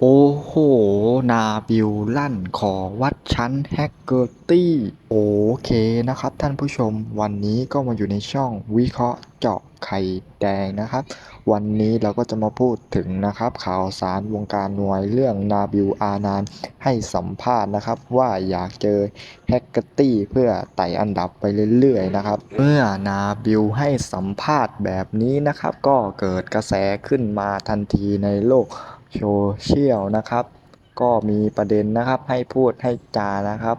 โอ้โห นาบิวลั่นขอวัดชั้นแฮกเกอร์ตี้โอเคนะครับท่านผู้ชมวันนี้ก็มาอยู่ในช่องวิเคราะห์เจาะไข่แดงนะครับ วันนี้เราก็จะมาพูดถึงนะครับ ข่าวสารวงการมวยเรื่องนาบิวอานานให้สัมภาษณ์นะครับ ว่าอยากเจอแฮกเกอร์ตี้เพื่อไต่อันดับไปเรื่อยๆนะครับ เมื่อนาบิวให้สัมภาษณ์แบบนี้นะครับ ก็เกิดกระแสขึ้นมาทันทีในโลก โซเชียลนะครับ ก็มีประเด็นนะครับให้พูดให้จานะครับ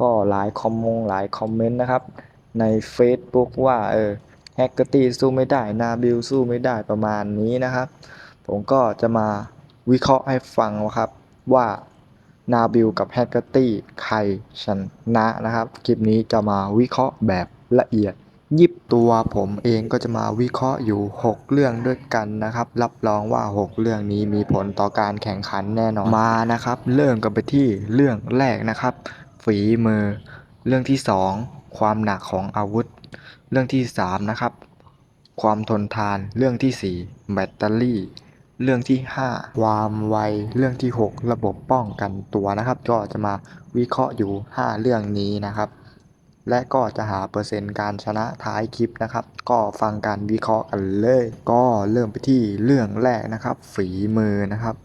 ก็หลายคอมมงหลายคอมเมนต์นะครับ ใน Facebook ว่าเออแฮกเกอร์ตี้สู้ไม่ได้นาบิลสู้ไม่ได้ประมาณนี้นะครับ ผมก็จะมาวิเคราะห์ให้ฟังครับว่านาบิลกับแฮกเกอร์ตี้ใครชนะนะครับ คลิปนี้จะมาวิเคราะห์แบบละเอียด ยิบตัวผมเองก็จะมาวิเคราะห์อยู่ 6 เรื่องด้วยกันนะครับ รับรองว่า 6 เรื่องนี้มีผลต่อการแข่งขันแน่นอนมานะครับ เริ่มกันไปที่เรื่องแรกนะครับ ฝีมือ เรื่องที่ 2 ความหนักของอาวุธ เรื่องที่ 3 นะครับ ความทนทานเรื่องที่ 4 แบตเตอรี่ เรื่องที่ 5 ความไว เรื่องที่ 6 ระบบป้องกันตัวนะครับ ก็จะมาวิเคราะห์อยู่ 5 เรื่องนี้นะครับ และก็จะหาเปอร์เซ็นต์การชนะท้ายคลิปนะครับ ก็ฟังการวิเคราะห์กันเลย ก็เริ่มไปที่เรื่องแรกนะครับ ฝีมือนะครับ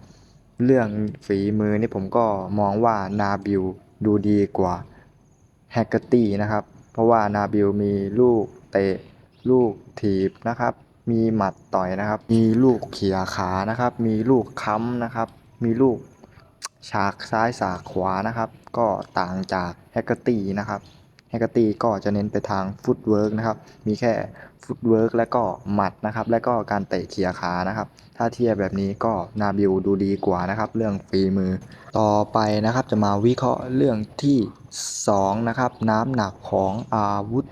เรื่องฝีมือนี่ผมก็มองว่านาบิลดูดีกว่าแฮกเกอร์ตี้นะครับ เพราะว่านาบิลมีลูกเตะ ลูกถีบนะครับ มีหมัดต่อยนะครับ มีลูกเขี่ยขานะครับ มีลูกค้ำนะครับ มีลูกฉากซ้ายสากขวานะครับ ก็ต่างจากแฮกเกอร์ตี้นะครับ แฮกเกอร์ตี้ก็จะเน้นไปทางฟุตเวิร์กนะครับ มีแค่ฟุตเวิร์กและก็หมัดนะครับ และก็การเตะเขี่ยขานะครับ ถ้าเทียบแบบนี้ก็นาบิลดูดีกว่านะครับ เรื่องฝีมือ ต่อไปนะครับจะมาวิเคราะห์เรื่องที่ 2 นะครับ น้ำหนักของอาวุธ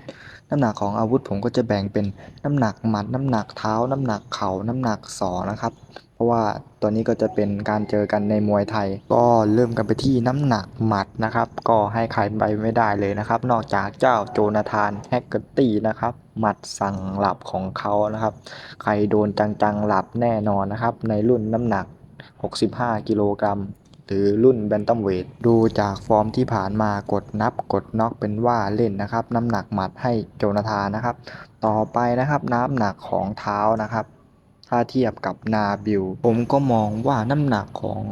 น้ำหนักของอาวุธผมก็จะแบ่งเป็นน้ำหนักหมัด น้ำหนักเท้า น้ำหนักเข่า น้ำหนักศอกนะครับเพราะว่าตัวนี้ก็จะเป็นการเจอกันในมวยไทย ก็เริ่มกันไปที่น้ำหนักหมัดนะครับ ก็ให้ใครไปไม่ได้เลยนะครับ นอกจากเจ้าโจนาธานแฮกเกอร์ตี้นะครับ หมัดสั่งหลับของเขานะครับ ใครโดนจังๆหลับแน่นอนนะครับ ในรุ่นน้ำหนัก 65 กิโลกรัมหรือรุ่นแบนตัมเวทดูจากฟอร์มที่ผ่านมากดนับกดน็อกเป็นว่าเล่นนะครับ น้ำหนักหมัดให้โจนาธานนะครับ ต่อไปนะครับน้ำหนักของเท้านะครับ ถ้าเทียบกับนาบิลผมก็มองว่าน้ำหนักของ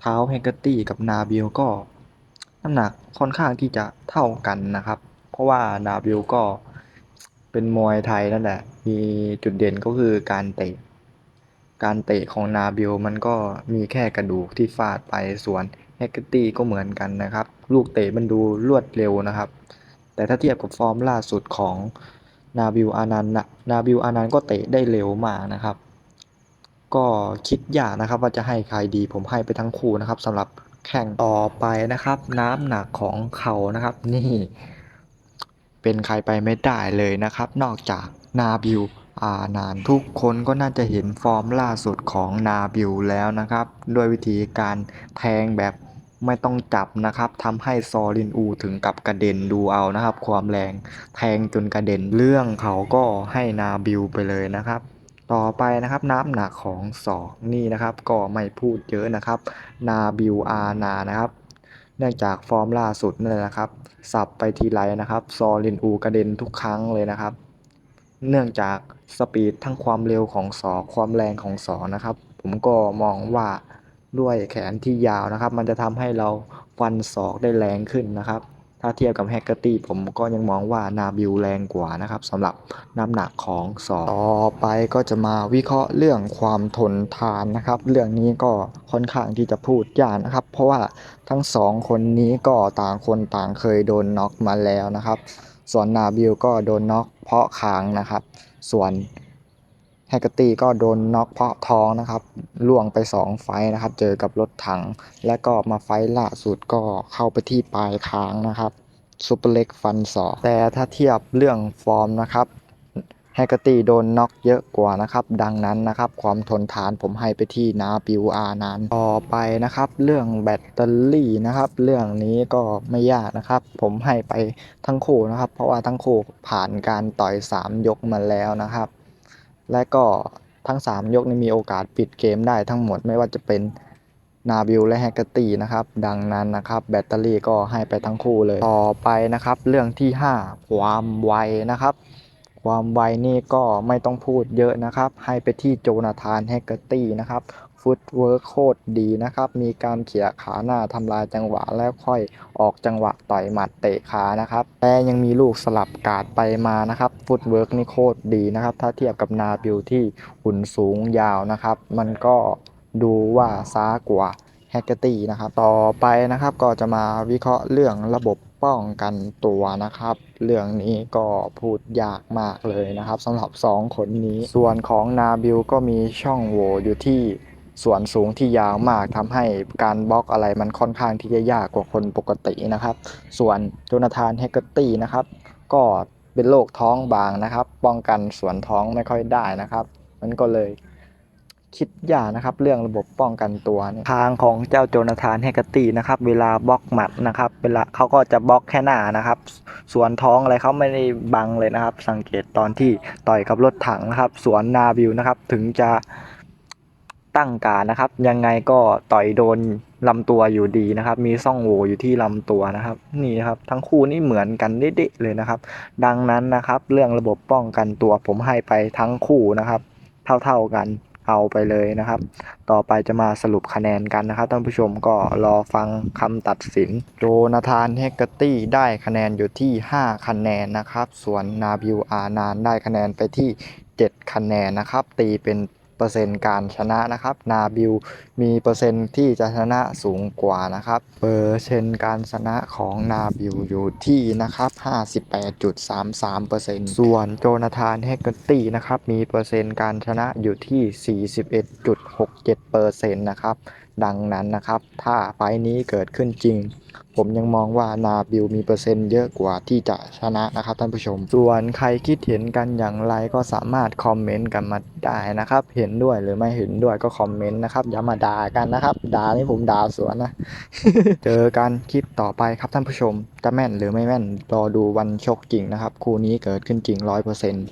เท้าแฮกเกอร์ตี้กับนาบิลก็น้ำหนักค่อนข้างที่จะเท่ากันนะครับ เพราะว่านาบิลก็เป็นมวยไทยนั่นแหละ มีจุดเด่นก็คือการเตะ การเตะของนาบิลมันก็มีแค่กระดูกที่ฟาดไปส่วนแฮกเกอร์ตี้ก็เหมือนกันนะครับ ลูกเตะมันดูรวดเร็วนะครับ แต่ถ้าเทียบกับฟอร์มล่าสุดของนาบิลอานันต์นะนาบิลอานันต์ก็เตะได้เร็วมากนะครับ ก็คิดยากนะครับว่าจะให้ใครดี ผมให้ไปทั้งคู่นะครับสำหรับแข่งต่อไปนะครับ น้ำหนักของเขานะครับ นี่ เป็นใครไปไม่ได้เลยนะครับ นอกจากนาบิลอานานทุกคนก็น่าจะเห็นฟอร์มล่าสุดของนาบิลแล้วนะครับ ด้วยวิธีการแทงแบบไม่ต้องจับนะครับทำให้ซอลินอูถึงกับกระเด็นดูเอานะครับ ความแรงแทงจนกระเด็นเรื่องเขาก็ให้นาบิลไปเลยนะครับ ต่อไปนะครับน้ำหนักของศอกนี่นะครับ ก็ไม่พูดเยอะนะครับนาบิลอานานะครับ เนื่องจากฟอร์มล่าสุดนั่นแหละครับ สับไปทีไรนะครับ ซอลินอูกระเด็นทุกครั้งเลยนะครับ เนื่องจากสปีดทั้งความเร็วของศอกความแรงของศอกนะครับ ผมก็มองว่าด้วยแขนที่ยาวนะครับ มันจะทำให้เราฟันศอกได้แรงขึ้นนะครับ ถ้าเทียบกับแฮกเกอร์ตี้ผมก็ยังมองว่านาบิลแรงกว่านะครับสำหรับน้ำหนักของศอกต่อไปก็จะมาวิเคราะห์เรื่องความทนทานนะครับ เรื่องนี้ก็ค่อนข้างที่จะพูดยากนะครับ เพราะว่าทั้งสองคนนี้ก็ต่างคนต่างเคยโดนน็อกมาแล้วนะครับ ส่วนนาบิลก็โดนน็อกเพราะคางนะครับ ส่วน แฮกเกอร์ตี้ก็โดนน็อกเพาะท้องนะครับล่วงไป 2 ไฟนะครับ เจอกับรถถัง และก็มาไฟล่าสุดก็เข้าไปที่ปลายคางนะครับซุปเปอร์เล็กฟันศอกแต่ถ้าเทียบเรื่องฟอร์มนะครับแฮกเกอร์ตี้โดนน็อกเยอะกว่านะครับ ดังนั้นนะครับ ความทนทานผมให้ไปที่นาบิวอานานต่อไปนะครับ เรื่องแบตเตอรี่นะครับ เรื่องนี้ก็ไม่ยากนะครับ ผมให้ไปทั้งคู่นะครับ เพราะว่าทั้งคู่ผ่านการต่อย 3 ยกมาแล้วนะครับ และก็ทั้ง 3 ยกนี้มีโอกาสปิดเกมได้ทั้งหมดไม่ว่าจะเป็นนาบิลและแฮกเกอร์ตีนะครับ ดังนั้นนะครับ แบตเตอรี่ก็ให้ไปทั้งคู่เลย ต่อไปนะครับ เรื่องที่ 5 ความไวนะครับ ความไวนี่ก็ไม่ต้องพูดเยอะนะครับ ให้ไปที่โจนาธานแฮกเกอร์ตีนะครับ ฟุตเวิร์คโคตรดีนะครับ มีการเขี่ยขาหน้าทำลายจังหวะแล้วค่อยออกจังหวะต่อยหมัดเตะขานะครับ แต่ยังมีลูกสลับการ์ดไปมานะครับ ฟุตเวิร์กนี่โคตรดีนะครับ ถ้าเทียบกับนาบิลที่หุ่นสูงยาวนะครับ มันก็ดูว่าซ้ากว่าแฮกเกอร์ตี้นะครับ ต่อไปนะครับก็จะมาวิเคราะห์เรื่องระบบป้องกันตัวนะครับ เรื่องนี้ก็พูดยากมากเลยนะครับสำหรับ 2 คนนี้ ส่วนของนาบิลก็มีช่องโหว่อยู่ที่ ส่วนสูงที่ยาวมากทำให้การบล็อกอะไรมันค่อนข้างที่จะยากกว่าคนปกตินะครับ ส่วนโจนาธานแฮกเกอร์ตี้นะครับ ก็เป็นโรคท้องบางนะครับ ป้องกันส่วนท้องไม่ค่อยได้นะครับ มันก็เลยคิดยากนะครับ เรื่องระบบป้องกันตัวทางของเจ้าโจนาธานแฮกเกอร์ตี้นะครับ เวลาบล็อกหมัดนะครับ เวลาเขาก็จะบล็อกแค่หน้านะครับ ส่วนท้องอะไรเขาไม่ได้บังเลยนะครับ สังเกตตอนที่ต่อยกับรถถังนะครับส่วนนาบิวนะครับ ถึงจะ ตั้งการนะครับ ยังไงก็ต่อยโดนลำตัวอยู่ดีนะครับ มีซ่องโหว่อยู่ที่ลำตัวนะครับ นี่นะครับทั้งคู่นี่เหมือนกันเด๊ะเลยนะครับ ดังนั้นนะครับ เรื่องระบบป้องกันตัวผมให้ไปทั้งคู่นะครับ เท่าๆกันเอาไปเลยนะครับ ต่อไปจะมาสรุปคะแนนกันนะครับท่านผู้ชมก็รอฟังคำตัดสิน โจนาธานเฮกเกอร์ตี้ได้คะแนนอยู่ที่ 5 คะแนนนะครับ ส่วนนาบิวอานานได้คะแนนไปที่ 7 คะแนนนะครับ ตีเป็น เปอร์เซ็นต์การชนะนะครับ นาบิลมีเปอร์เซ็นต์ที่จะชนะสูงกว่านะครับเปอร์เซ็นต์การชนะของนาบิลอยู่ที่นะครับ58.33%ส่วนโจนาธานแฮกเกอร์ตี้นะครับมีเปอร์เซ็นต์การชนะอยู่ที่ 41.67%นะครับ ดังนั้นนะครับ ถ้าไฟนี้เกิดขึ้นจริง ผมยังมองว่านาบิลมีเปอร์เซ็นต์เยอะกว่าที่จะชนะนะครับท่านผู้ชม ส่วนใครคิดเห็นกันอย่างไรก็สามารถคอมเมนต์กันมาได้นะครับ เห็นด้วยหรือไม่เห็นด้วยก็คอมเมนต์นะครับอย่ามาด่ากันนะครับด่านี่ผมด่าสวนนะเจอกันคลิปต่อไปครับท่านผู้ชม จะแม่นหรือไม่แม่นรอดูวันชกจริงนะครับคู่นี้เกิดขึ้นจริงร้อยเปอร์เซ็นต์